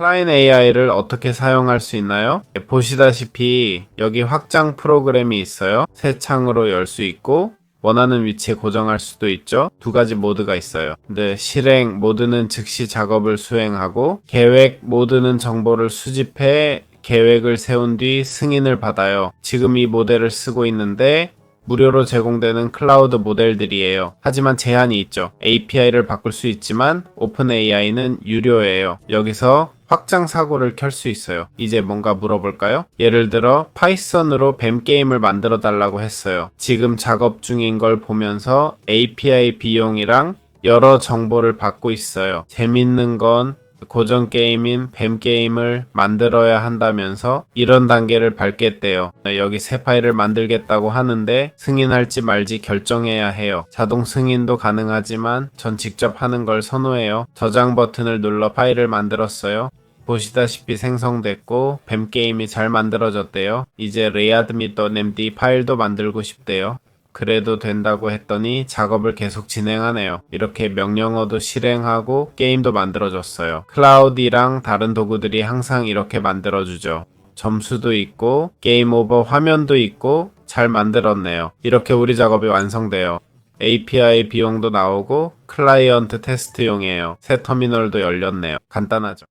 클라인 AI를 어떻게 사용할 수 있나요? 예, 보시다시피 여기 확장 프로그램이 있어요. 새 창으로 열 수 있고 원하는 위치에 고정할 수도 있죠. 두 가지 모드가 있어요. 근데 실행 모드는 즉시 작업을 수행하고 계획 모드는 정보를 수집해 계획을 세운 뒤 승인을 받아요. 지금 이 모델을 쓰고 있는데 무료로 제공되는 클라우드 모델들이에요. 하지만 제한이 있죠. API를 바꿀 수 있지만 오픈 AI는 유료예요. 여기서 확장 사고를 켤 수 있어요. 이제 뭔가 물어볼까요? 예를 들어 파이썬으로 뱀 게임을 만들어 달라고 했어요. 지금 작업 중인 걸 보면서 API 비용이랑 여러 정보를 받고 있어요. 재밌는 건 고전 게임인 뱀 게임을 만들어야 한다면서 이런 단계를 밟겠대요. 여기 새 파일을 만들겠다고 하는데 승인할지 말지 결정해야 해요. 자동 승인도 가능하지만 전 직접 하는 걸 선호해요. 저장 버튼을 눌러 파일을 만들었어요. 보시다시피 생성됐고 뱀 게임이 잘 만들어졌대요. 이제 readme.md 파일도 만들고 싶대요. 그래도 된다고 했더니 작업을 계속 진행하네요. 이렇게 명령어도 실행하고 게임도 만들어줬어요. 클라우디랑 다른 도구들이 항상 이렇게 만들어주죠. 점수도 있고 게임 오버 화면도 있고 잘 만들었네요. 이렇게 우리 작업이 완성돼요. API 비용도 나오고 클라이언트 테스트용이에요. 새 터미널도 열렸네요. 간단하죠.